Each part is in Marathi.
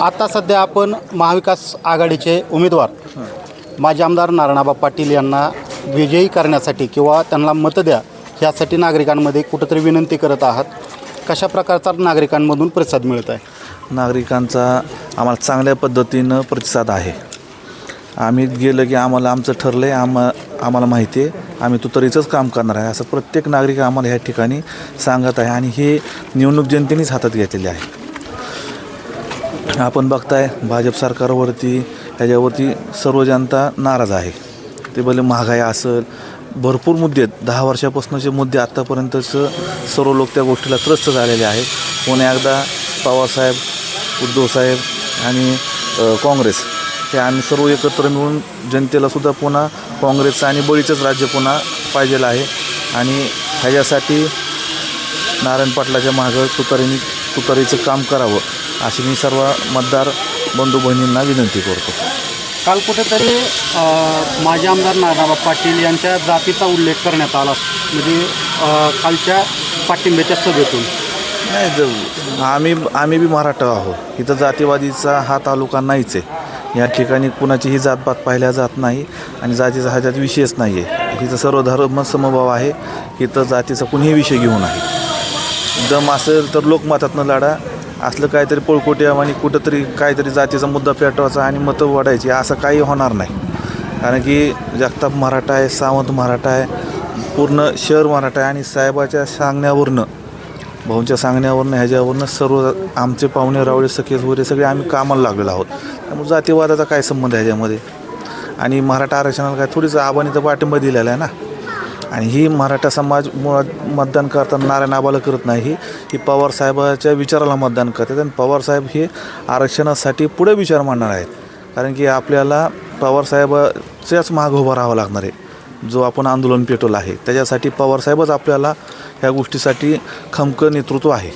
आता सध्या आपण महाविकास आघाडीचे उमेदवार. माजी आमदार नारायणाबा पाटील यांना विजयी करण्यासाठी किंवा त्यांना मतं द्या यासाठी नागरिकांमध्ये कुठंतरी विनंती करत आहात. कशा प्रकारचा नागरिकांमधून प्रतिसाद मिळत आहे? नागरिकांचा आम्हाला चांगल्या पद्धतीनं प्रतिसाद आहे. आम्ही गेलं की आम्हाला आमचं ठरलं आहे आम्हा आम्हाला माहिती आहे. आम्ही तुतरीचंच काम करणार आहे. असं प्रत्येक नागरिक आम्हाला ह्या ठिकाणी सांगत आहे आणि हे निवडणूक जनतेनेच हातात घेतलेले आहे. आपण बघताय भाजप सरकारवरती ह्याच्यावरती सर्व जनता नाराज आहे. ते भले महागाई असेल भरपूर मुद्दे आहेत. दहा वर्षापासूनचे मुद्दे आत्तापर्यंतचं सर्व लोक त्या गोष्टीला त्रस्त झालेले आहेत. पुन्हा एकदा पवारसाहेब उद्धवसाहेब आणि काँग्रेस हे आम्ही सर्व एकत्र मिळून जनतेला सुद्धा पुन्हा काँग्रेसचं आणि बळीचंच राज्य पुन्हा पाहिजेलं आहे. आणि ह्याच्यासाठी नारायण पाटलाच्या मागं तुतारीने तुतारीचं काम करावं. अशी मी सर्व मतदार बंधू बहिणींना विनंती करतो. काल कुठेतरी माजी आमदार नारायणबा पाटील यांच्या जातीचा उल्लेख करण्यात आला. म्हणजे कालच्या पाठिंब्याच्या सभेतून. नाही आम्ही आम्ही बी मराठा आहोत. इथं जातीवादीचा हा तालुका नाहीच आहे. या ठिकाणी कुणाचीही जातपात पाहिल्या जात नाही आणि जातीचा ह्याच्यात विषयच नाही आहे इथं सर्व धर्म समभाव आहे. इथं जातीचा कुणीही विषय घेऊ नाही दम असेल तर लोकमतातनं लढा. असलं काहीतरी पळकोटी आणि कुठंतरी काहीतरी जातीचा मुद्दा पेटवायचा आणि मतं वाढायची असं काही होणार नाही. कारण की जगताप मराठा आहे सावंत मराठा आहे पूर्ण शहर मराठा आहे आणि साहेबाच्या सांगण्यावरनं भाऊंच्या सांगण्यावरनं ह्याच्यावरनं सर्व आमचे पाहुणे रावळे सखेस वगैरे सगळे आम्ही कामाला लागलेलो आहोत. त्यामुळे जातीवादाचा काय संबंध आहे ह्याच्यामध्ये? आणि मराठा आरक्षणाला काय थोडीच आबानी तर पाठिंबा दिलेला आहे ना? आणि ही मराठा समाज मुळात मतदान करताना नारायण आबाला करत नाही. ही पवार साहेबाच्या विचाराला मतदान करतात आणि पवार साहेब हे आरक्षणासाठी पुढे विचार मांडणार आहेत. कारण की आपल्याला पवारसाहेबाच्याच मागं उभं राहावं लागणार आहे. जो आपण आंदोलन पेटवला आहे. त्याच्यासाठी पवारसाहेबच आपल्याला ह्या गोष्टीसाठी खमकं नेतृत्व आहे.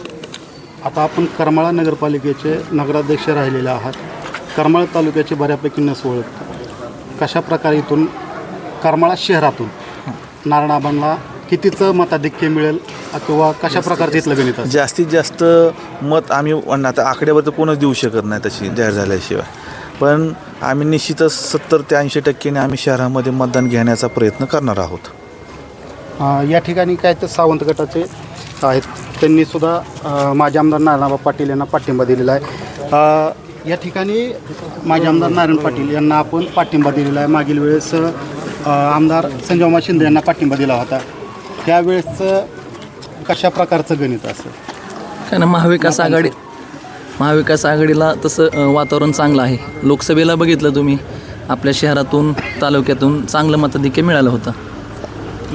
आता आपण करमाळा नगरपालिकेचे नगराध्यक्ष राहिलेले आहात. करमाळा तालुक्याची बऱ्यापैकी नस ओळख कशा प्रकारे इथून करमाळा शहरातून नारायणाबांना कितीचं मताधिक्य मिळेल किंवा कशा प्रकारचं इथलं गणित असेल जास्तीत जास्त मत आम्ही आणि आता आकड्यावर तर कोणच देऊ शकत नाही तशी जाहीर झाल्याशिवाय. पण आम्ही निश्चितच सत्तर ते ऐंशी टक्केने आम्ही शहरामध्ये मतदान घेण्याचा प्रयत्न करणार आहोत. अ, या ठिकाणी काय तर सावंत गटाचे आहेत. त्यांनी सुद्धा अ, माजी आमदार नारायणबा पाटील यांना पाठिंबा दिलेला आहे. अ, या ठिकाणी माजी आमदार नारायण पाटील यांना आपण पाठिंबा दिलेला आहे. मागील वेळेस आमदार संजयमा शिंदे यांना पाठिंबा दिला होता. त्यावेळेसचं कशा प्रकारचं गणित असेल काय ना महाविकास आघाडी महाविकास आघाडीला तसं वातावरण चांगलं आहे. लोकसभेला बघितलं तुम्ही आपल्या शहरातून तालुक्यातून चांगलं मताधिक्य मिळालं होतं.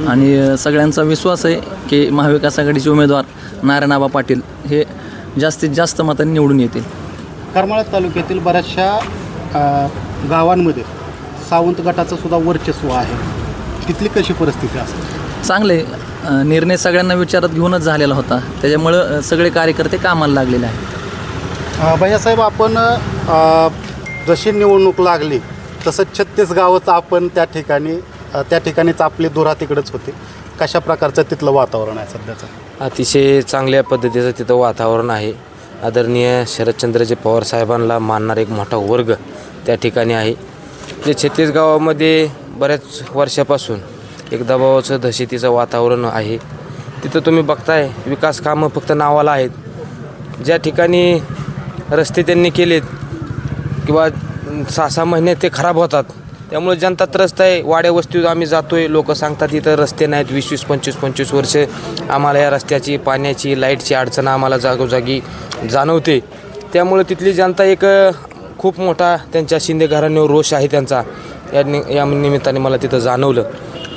आणि सगळ्यांचा विश्वास आहे की महाविकास आघाडीचे उमेदवार नारायणाबा पाटील हे जास्तीत जास्त मतांनी निवडून येतील. करमाळा तालुक्यातील बऱ्याचशा गावांमध्ये सावंत गटाचं सुद्धा वर्चस्व आहे. तिथली कशी परिस्थिती असेल चांगले. निर्णय सगळ्यांना विचारात घेऊनच झालेला होता. त्याच्यामुळं सगळे कार्यकर्ते कामाला लागलेले आहेत. भैयासाहेब आपण अ, जशी निवडणूक लागली तसं छत्तीस गावचं आपण त्या ठिकाणी अ, त्या ठिकाणीच आपली धुरा तिकडंच होती. कशा प्रकारचं तिथलं वातावरण आहे सध्याचं? अतिशय चांगल्या पद्धतीचं तिथं वातावरण आहे. आदरणीय शरदचंद्रजी पवार साहेबांना मानणारा एक मोठा वर्ग त्या ठिकाणी आहे. म्हणजे जे छत्तीसगावामध्ये बऱ्याच वर्षापासून एक दबावाचं दहशतीचं वातावरण आहे. तिथं तुम्ही बघताय विकास कामं फक्त नावाला आहेत. ज्या ठिकाणी रस्ते त्यांनी केलेत किंवा सहा सहा महिने ते खराब होतात त्यामुळे जनता त्रस्त आहे. वाड्या वस्तीत आम्ही जातो आहे लोक सांगतात इथं रस्ते नाहीत. वीस वीस पंचवीस पंचवीस वर्ष आम्हाला या रस्त्याची पाण्याची लाईटची अडचण आम्हाला जागोजागी जाणवते. त्यामुळे तिथली जनता एक खूप मोठा त्यांच्या शिंदे घराण्यावर रोष आहे त्यांचा. या नि या निमित्ताने मला तिथं जाणवलं.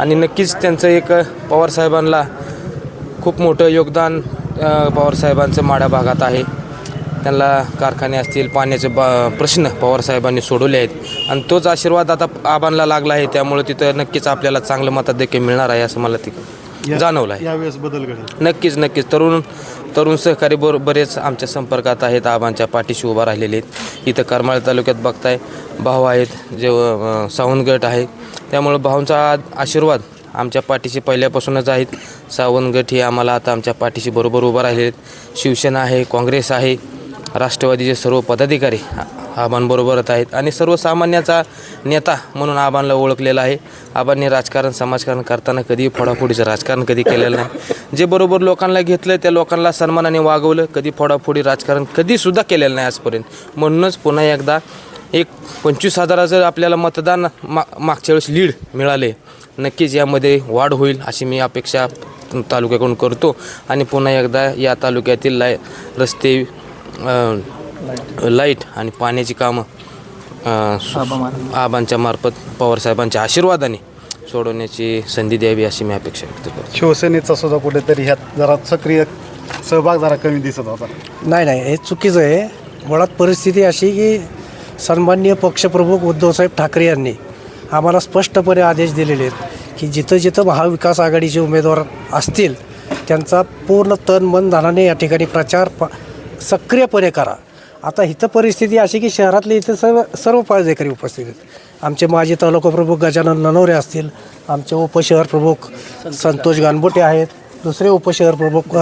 आणि नक्कीच त्यांचं एक पवारसाहेबांना खूप मोठं योगदान पवारसाहेबांचं माडा भागात आहे. त्यांना कारखाने असतील पाण्याचे बा प्रश्न पवारसाहेबांनी सोडवले आहेत. आणि तोच आशीर्वाद आता आबांना लागला आहे त्यामुळे तिथं नक्कीच आपल्याला चांगलं मताधिक्य मिळणार आहे असं मला ते जाणवलं आहे. यावेळेस बदल घडेल. नक्कीच नक्कीच. तरुण तरुण सहकारी बर बरेच आमच्या संपर्कात आहेत. आबांच्या पाठीशी उभा राहिलेले आहेत. इथं करमाळ तालुक्यात बघताय भाऊ आहेत जे सावंतगट आहे. त्यामुळं भाऊंचा आशीर्वाद आमच्या पाठीशी पहिल्यापासूनच आहेत. सावंतगट हे आम्हाला आता आमच्या पाठीशी बरोबर उभं राहिले आहेत. शिवसेना आहे काँग्रेस आहे. राष्ट्रवादीचे सर्व पदाधिकारी आबांबरोबरच आहेत. आणि सर्वसामान्याचा नेता म्हणून आबांना ओळखलेला आहे. आबांनी राजकारण समाजकारण करताना कधी फोडाफोडीचं राजकारण कधी केलेलं नाही. जे बरोबर लोकांना घेतलं त्या लोकांना सन्मानाने वागवलं कधी फोडाफोडी राजकारण कधीसुद्धा केलेलं नाही आजपर्यंत. म्हणूनच पुन्हा एकदा एक पंचवीस हजाराचं आपल्याला मतदान मा मागच्या वेळेस लीड मिळाले नक्कीच यामध्ये वाढ होईल अशी मी अपेक्षा तालुक्याकडून करतो. आणि पुन्हा एकदा या तालुक्यातील लाय रस्ते लाइट आणि पाण्याची कामं अ, सु- आबांच्या मार्फत पवारसाहेबांच्या आशीर्वादाने सोडवण्याची संधी द्यावी अशी मी अपेक्षा व्यक्त करतो. शिवसेनेचा सुद्धा कुठेतरी ह्यात जरा सक्रिय सहभाग जरा कमी दिसत होता. नाही नाही हे चुकीचं आहे. मुळात परिस्थिती अशी की सन्माननीय पक्षप्रमुख उद्धवसाहेब ठाकरे यांनी आम्हाला स्पष्टपणे आदेश दिलेले आहेत की जिथं जिथं महाविकास आघाडीचे उमेदवार असतील त्यांचा पूर्ण तन मन धनाने या ठिकाणी प्रचार प सक्रियपणे करा. आता इथं परिस्थिती अशी की शहरातले इथं सर्व सर्व पदाधिकारी उपस्थित आहेत. आमचे माजी तालुका प्रमुख गजानन ननवरे असतील आमचे उपशहर प्रमुख संतोष गानबोटे आहेत दुसरे उपशहर प्रमुख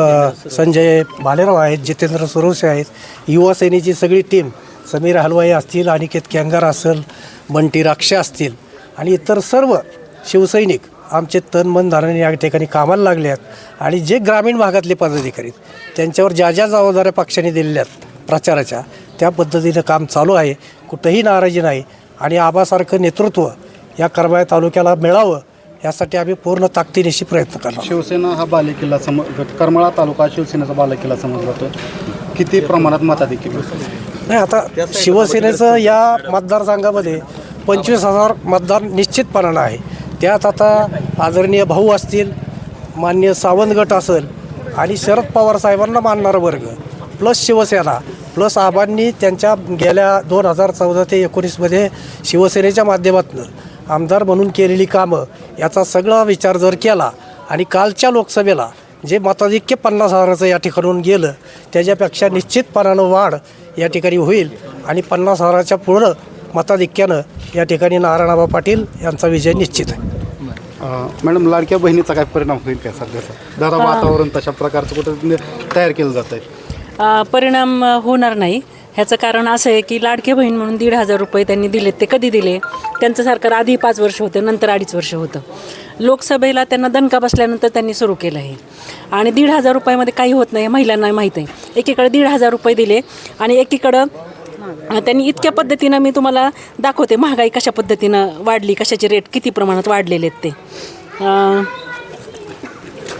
संजय भालेराव आहेत जितेंद्र सुरवसे आहेत युवासेनेची सगळी टीम समीर हलवाई असतील अनिकेत कॅंगार असेल बंटी राक्षे असतील आणि इतर सर्व शिवसैनिक आमचे तन मन धाराने या ठिकाणी कामाला लागले आहेत. आणि जे ग्रामीण भागातले पदाधिकारी आहेत, त्यांच्यावर ज्या ज्या जबाबदाऱ्या पक्षाने दिलेल्या आहेत प्रचाराच्या त्या पद्धतीनं काम चालू आहे. कुठंही नाराजी नाही. आणि आबासारखं नेतृत्व या करमाळा तालुक्याला मिळावं यासाठी आम्ही पूर्ण ताकदीनिशी प्रयत्न करणार. शिवसेना हा बालेकिल्ला सम करमाळा तालुका शिवसेनेचा बालेकिल्ला समजला जातो किती प्रमाणात मताधिक्य नाही आता शिवसेनेचं या मतदारसंघामध्ये पंचवीस हजार मतदार निश्चितपणानं आहे. त्यात आता आदरणीय भाऊ असतील मान्य सावंत गट असेल आणि शरद पवार साहेबांना मानणारा वर्ग प्लस शिवसेना प्लस आबांनी त्यांच्या गेल्या दोन हजार चौदा ते एकोणीसमध्ये शिवसेनेच्या माध्यमातून आमदार म्हणून केलेली कामं याचा सगळा विचार जर केला आणि कालच्या लोकसभेला जे मताधिक्य पन्नास हजाराचं या ठिकाणून गेलं त्याच्यापेक्षा निश्चितपणानं वाढ या ठिकाणी होईल आणि पन्नास हजाराच्या पुढं मताधिक्यानं या ठिकाणी नारायणबा पाटील यांचा विजय निश्चित आहे. मॅडम लाडक्या बहिणीचा काय परिणाम होईल काय सध्याचा? जरा वातावरण तशा प्रकारचं कुठं तयार केलं जात आहे परिणाम होणार नाही. ह्याचं कारण असं आहे की लाडके बहीण म्हणून दीड हजार रुपये त्यांनी दिलेत ते कधी दिले? त्यांचं सरकार आधी पाच वर्ष होतं नंतर अडीच वर्ष होतं. लोकसभेला त्यांना दणका बसल्यानंतर त्यांनी सुरू केलं आहे आणि दीड हजार रुपयामध्ये काही होत नाही महिलांना माहीत आहे. एकीकडे दीड हजार रुपये दिले आणि एकीकडं त्यांनी इतक्या पद्धतीनं मी तुम्हाला दाखवते महागाई कशा पद्धतीनं वाढली कशाचे रेट किती प्रमाणात वाढलेले आहेत ते.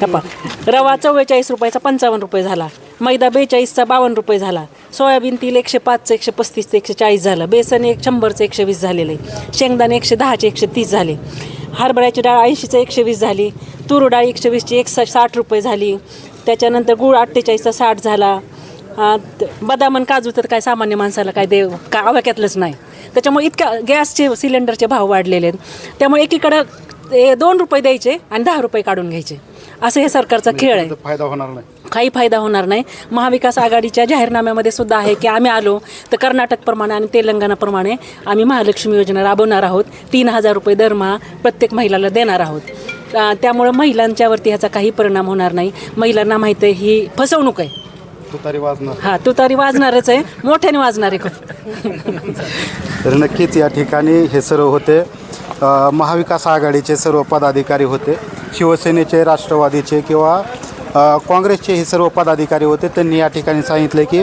पहा. रवा चव्वेचाळीस रुपयाचा पंचावन्न रुपये झाला. मैदा बेचाळीसचा बावन्न रुपये झाला. सोयाबीन तेल एकशे पाचचं एकशे पस्तीसचं एकशे चाळीस झालं. बेसन एक शंभरचं एकशे वीस झालेलं आहे. शेंगदाणे एकशे दहाचे एकशे तीस झाले. हरभऱ्याची डाळ ऐंशीचं एकशे वीस झाली. तूर डाळ एकशे वीसची एक साठ रुपये झाली. त्याच्यानंतर गुळ अठ्ठेचाळीसचा साठ झाला. बदामन बदाम आणि काजू तर काय सामान्य माणसाला काय देव का आवाक्यातलंच नाही. त्याच्यामुळे इतक्या गॅसचे सिलेंडरचे भाव वाढलेले आहेत. त्यामुळे एकीकडं ए, दोन रुपये द्यायचे आणि दहा रुपये काढून घ्यायचे. असं हे सरकारचा खेळ आहे. फायदा होणार नाही. काही फायदा होणार नाही. महाविकास आघाडीच्या जाहीरनाम्यामध्ये सुद्धा आहे की आम्ही आलो तर कर्नाटकप्रमाणे आणि तेलंगणाप्रमाणे आम्ही महालक्ष्मी योजना राबवणार आहोत. तीन हजार रुपये दरमहा प्रत्येक महिलाला देणार आहोत. त्यामुळं महिलांच्यावरती ह्याचा काही परिणाम होणार नाही. महिलांना माहीत आहे ही फसवणूक आहे. तुतारी वाजणार. हा तू तरी वाजणारच आहे. मोठ्याने वाजणार आहे खूप. तर नक्कीच या ठिकाणी हे सर्व होते. महाविकास आघाडीचे सर्व पदाधिकारी होते शिवसेनेचे राष्ट्रवादीचे किंवा काँग्रेसचे हे सर्व पदाधिकारी होते. त्यांनी या ठिकाणी सांगितले की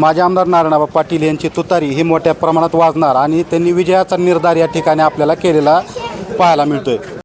माझे आमदार नारायणबाबा पाटील यांची तुतारी ही मोठ्या प्रमाणात वाजणार आणि त्यांनी विजयाचा निर्धार या ठिकाणी आपल्याला केलेला पाहायला मिळतोय.